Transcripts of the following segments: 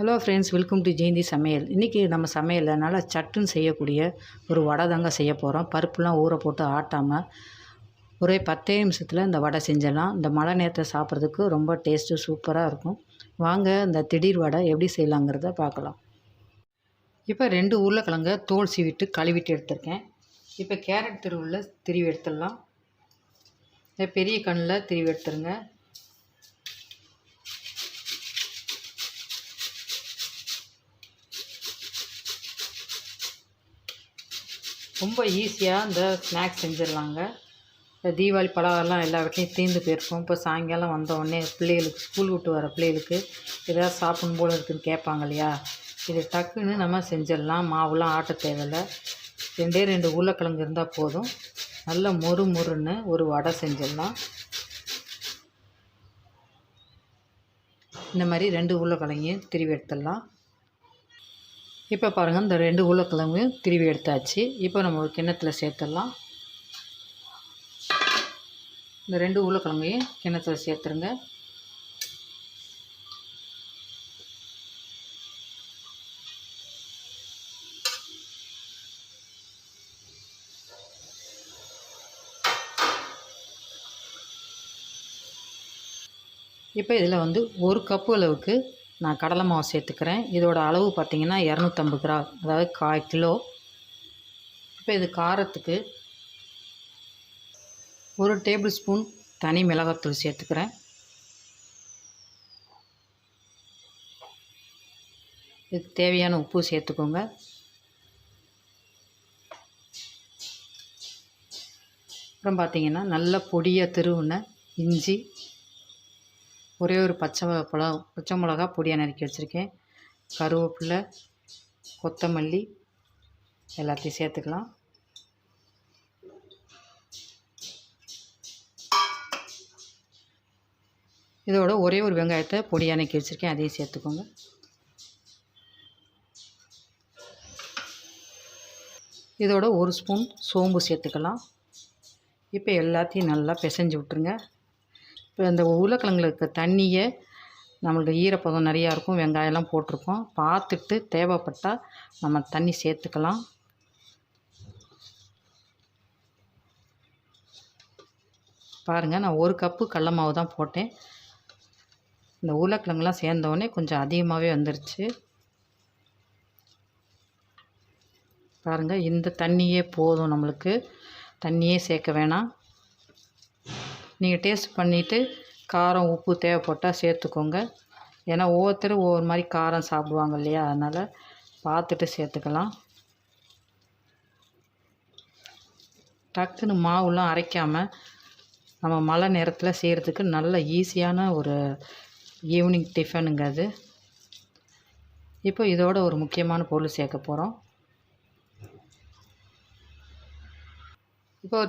Hello friends welcome to Jayanthi சமையல் இன்றைக்கி நம்ம சமையலில் நல்லா சட்டுன்னு செய்யக்கூடிய ஒரு வடை தாங்க செய்ய போகிறோம் பருப்புலாம் ஊற போட்டு ஆட்டாமல் ஒரே பத்தே நிமிஷத்தில் இந்த வடை செஞ்சிடலாம். இந்த மழை நேரத்தில் சாப்பிட்றதுக்கு ரொம்ப டேஸ்ட்டு சூப்பராக இருக்கும். வாங்க இந்த திடீர் வடை எப்படி செய்யலாங்கிறத பார்க்கலாம். இப்போ ரெண்டு உருளைக்கிழங்க தோல் சீவிட்டு கழுவிட்டு எடுத்திருக்கேன். இப்போ கேரட் திருவுள்ள திருவி எடுத்துடலாம். பெரிய கண்ணில் திருவி எடுத்துருங்க. ரொம்ப ஈஸியாக இந்த ஸ்நாக்ஸ் செஞ்சிடலாங்க. இந்த தீபாவளி பலகாரம்லாம் எல்லா வீட்லேயும் தீர்ந்து போயிருக்கும். இப்போ சாயங்காலம் வந்த உடனே பிள்ளைகளுக்கு ஸ்கூல் விட்டு வர பிள்ளைகளுக்கு ஏதாவது சாப்பிடும் போல் இருக்குன்னு கேட்பாங்க இல்லையா? இது டக்குன்னு நம்ம செஞ்சிடலாம். மாவுலாம் ஆட்ட தேவையில்லை. ரெண்டே ரெண்டு உருளைக்கிழங்கு இருந்தால் போதும். நல்ல மொறு மொறுன்னு ஒரு வடை செஞ்சிடலாம். இந்த மாதிரி ரெண்டு உருளைக்கிழங்கையும் திருவி எடுத்துடலாம். இப்போ பாருங்கள் இந்த ரெண்டு உருளைக்கிழங்கு திருவி எடுத்தாச்சு. இப்போ நம்ம ஒரு கிண்ணத்தில் சேர்த்துடலாம். இந்த ரெண்டு உருளைக்கிழங்கையும் கிண்ணத்தில் சேர்த்துருங்க. இப்போ இதில் வந்து ஒரு கப்பு அளவுக்கு நான் கடலை மாவு சேர்த்துக்கிறேன். இதோட அளவு பார்த்திங்கன்னா இரநூத்தம்பது கிராம். அதாவது கால் கிலோ. இப்போ இது காரத்துக்கு ஒரு டேபிள் ஸ்பூன் தனி மிளகாத்தூள் சேர்த்துக்கிறேன். இதுக்கு தேவையான உப்பு சேர்த்துக்கோங்க. அப்புறம் பார்த்திங்கன்னா நல்ல பொடியாக திருவுன இஞ்சி ஒரே ஒரு பச்சை பழம் பச்சை மிளகா பொடியாக நறுக்கி வச்சுருக்கேன். கருவேப்பிலை கொத்தமல்லி எல்லாத்தையும் சேர்த்துக்கலாம். இதோட ஒரே ஒரு வெங்காயத்தை பொடியாக நக்கி வச்சுருக்கேன். அதையும் சேர்த்துக்கோங்க. இதோட ஒரு ஸ்பூன் சோம்பு சேர்த்துக்கலாம். இப்போ எல்லாத்தையும் நல்லா பிசைஞ்சு விட்ருங்க இப்போ இந்த உருளைக்கிழங்குல இருக்க தண்ணியை நம்மளுக்கு ஈரப்பதம் நிறையா இருக்கும் வெங்காயம்லாம் போட்டிருக்கோம். பார்த்துட்டு தேவைப்பட்டால் நம்ம தண்ணி சேர்த்துக்கலாம். பாருங்கள் நான் ஒரு கப்பு கடல மாவு தான் போட்டேன். இந்த உருளைக்கிழங்குலாம் சேர்ந்தோடனே கொஞ்சம் அதிகமாகவே வந்துருச்சு. பாருங்கள் இந்த தண்ணியே போதும் நம்மளுக்கு. தண்ணியே சேர்க்க வேணாம். நீங்கள் டேஸ்ட் பண்ணிவிட்டு காரம் உப்பு தேவைப்பட்டால் சேர்த்துக்கோங்க. ஏன்னா ஒவ்வொருத்தரும் ஒவ்வொரு மாதிரி காரம் சாப்பிடுவாங்க இல்லையா? அதனால் பார்த்துட்டு சேர்த்துக்கலாம். டக்குன்னு மாவுலாம் அரைக்காமல் நம்ம மழை நேரத்தில் செய்கிறதுக்கு நல்ல ஈஸியான ஒரு ஈவினிங் டிஃபனுங்க அது. இப்போ இதோட ஒரு முக்கியமான பொருள் சேர்க்க போகிறோம் இப்போ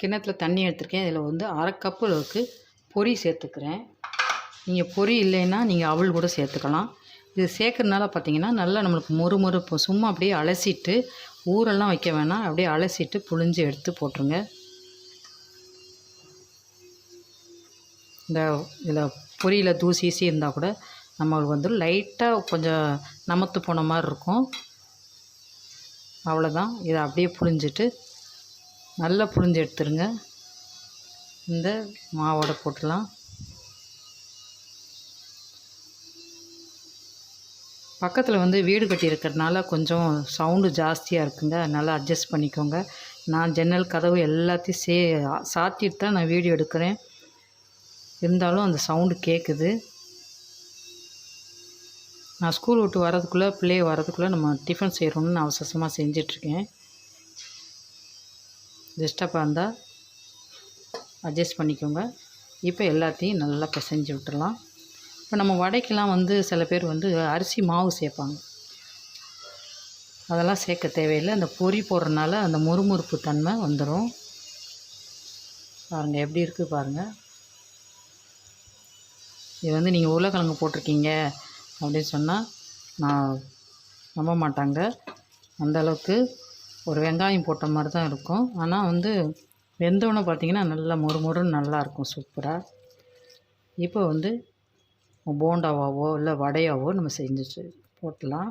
கிண்ணத்தில் தண்ணி எடுத்துருக்கேன். இதில் வந்து அரை கப்பு அளவுக்கு பொரி சேர்த்துக்கிறேன். நீங்கள் பொரி இல்லைன்னா நீங்கள் அவள் கூட சேர்த்துக்கலாம். இது சேர்க்குறதுனால பார்த்தீங்கன்னா நல்லா நம்மளுக்கு மொறு மொறுப்பு சும்மா அப்படியே அலசிட்டு ஊரெல்லாம் வைக்க வேணாம். அப்படியே அலசிட்டு புழிஞ்சு எடுத்து போட்டுருங்க. இந்த இதில் பொரியில் தூசி ஈசி இருந்தால் கூட நம்மளுக்கு வந்து லைட்டாக கொஞ்சம் நமத்து போன மாதிரி இருக்கும். அவ்வளோதான் இதை அப்படியே புழிஞ்சிட்டு நல்லா புழிஞ்சு எடுத்துருங்க. இந்த மாவோட போட்டுடலாம் பக்கத்தில் வந்து வீடு கட்டி இருக்கிறதுனால கொஞ்சம் சவுண்டு ஜாஸ்தியாக இருக்குங்க. அதனால் அட்ஜஸ்ட் பண்ணிக்கோங்க. நான் ஜன்னல் கதவு எல்லாத்தையும் சே சாத்திட்டு தான் நான் வீடியோ எடுக்கிறேன். இருந்தாலும் அந்த சவுண்டு கேட்குது நான் ஸ்கூல் விட்டு வரதுக்குள்ளே பிள்ளைய வரதுக்குள்ளே நம்ம டிஃபன் செய்கிறோன்னு நான் அவசரமாக செஞ்சிட்ருக்கேன் டிஸ்டர்பாக இருந்தால் அட்ஜஸ்ட் பண்ணிக்கோங்க. இப்போ எல்லாத்தையும் நல்லா பிசைஞ்சு விட்டுடலாம் இப்போ நம்ம வடைக்கெலாம் வந்து சில பேர் வந்து அரிசி மாவு சேர்ப்பாங்க. அதெல்லாம் சேர்க்க தேவையில்லை. அந்த பொறி போடுறனால அந்த முறுமுறுப்பு தன்மை வந்துடும் பாருங்கள் எப்படி இருக்குது பாருங்கள் இது வந்து நீங்கள் உருளைக்கிழங்கு போட்டிருக்கீங்க அப்படின்னு சொன்னால் நான் நம்ப மாட்டாங்க. அந்தளவுக்கு ஒரு வெங்காயம் போட்ட மாதிரி தான் இருக்கும். ஆனால் வந்து வெந்தோடனே பார்த்தீங்கன்னா நல்லா மொறு மொறுன்னு நல்லாயிருக்கும் சூப்பராக இப்போ வந்து போண்டாவாவோ இல்லை வடையாவோ நம்ம செஞ்சு போட்டலாம். போட்டுடலாம்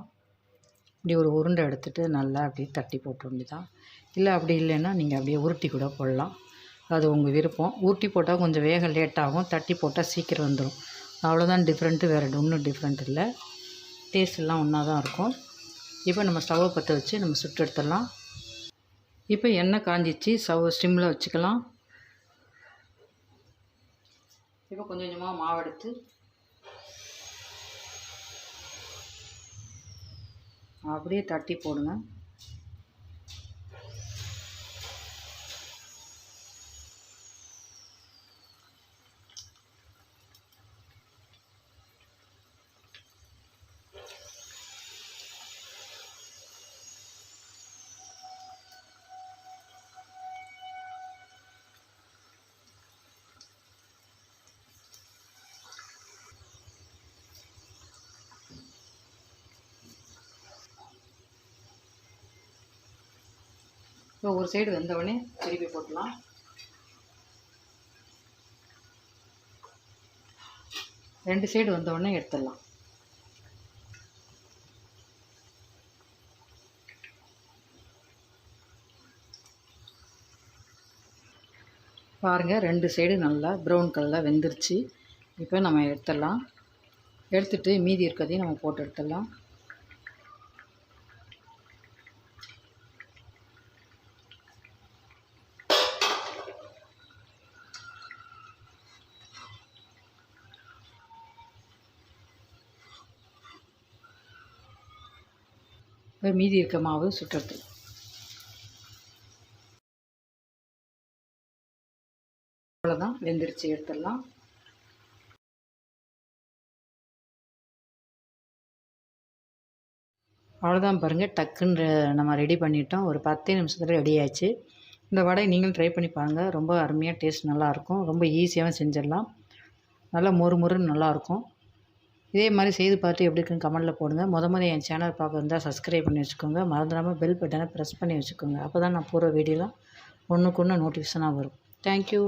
இப்படி ஒரு உருண்டை எடுத்துகிட்டு நல்லா அப்படியே தட்டி போட்ட வேண்டியதான் இல்லை அப்படி இல்லைன்னா நீங்கள் அப்படியே உருட்டி கூட போடலாம். அது உங்கள் விருப்பம். உருட்டி போட்டால் கொஞ்சம் வேக லேட்டாகும் தட்டி போட்டால் சீக்கிரம் வந்துடும் அவ்வளோதான் டிஃப்ரெண்ட்டு வேறு ஒன்றும் டிஃப்ரெண்ட் இல்லை. டேஸ்ட் எல்லாம் ஒன்றா தான் இருக்கும். இப்போ நம்ம ஸ்டவ்வை பற்ற வச்சு நம்ம சுட்டு எடுத்துடலாம். இப்போ எண்ணெய் காஞ்சிச்சு. ஸ்டவ் ஸ்டிம்மில் வச்சுக்கலாம். இப்போ கொஞ்சம் கொஞ்சமாக மாவெடுத்து அப்படியே தட்டி போடுங்க. இப்போ ஒரு சைடு வெந்தவொடனே திருப்பி போட்டலாம். ரெண்டு சைடு வந்தவுடனே எடுத்துடலாம். பாருங்கள் ரெண்டு சைடு நல்லா ப்ரௌன் கலரில் வெந்துருச்சு. இப்போ நம்ம எடுத்துடலாம். எடுத்துகிட்டு மீதி இருக்கிறதையும் நம்ம போட்டு எடுத்துடலாம். இப்போ மீதி இருக்க மாவு சுட்டுறது. அவ்வளோதான் வெந்துருச்சு எடுத்துடலாம். அவ்வளோதான் பாருங்கள் டக்குன்னு நம்ம ரெடி பண்ணிட்டோம். ஒரு பத்தே நிமிஷத்தில் ரெடி ஆச்சு இந்த வடை நீங்களும் ட்ரை பண்ணி பாருங்கள் ரொம்ப அருமையாக டேஸ்ட் நல்லாயிருக்கும் ரொம்ப ஈஸியாகவும் செஞ்சிடலாம். நல்லா மொறு மொறுன்னு நல்லாயிருக்கும் இதே மாதிரி செய்து பார்த்து எப்படி இருக்குன்னு கமெண்டில் போடுங்க. முத முத என் சேனல் பார்க்க இருந்தால் சப்ஸ்கிரைப் பண்ணி வச்சுக்கோங்க. மறந்துடாமல் பெல் பட்டனை ப்ரெஸ் பண்ணி வச்சுக்கோங்க. அப்போ தான் நான் போகிற வீடியோலாம் ஒன்றுக்கு ஒன்று நோட்டிஃபிகேஷனாக வரும். தேங்க்யூ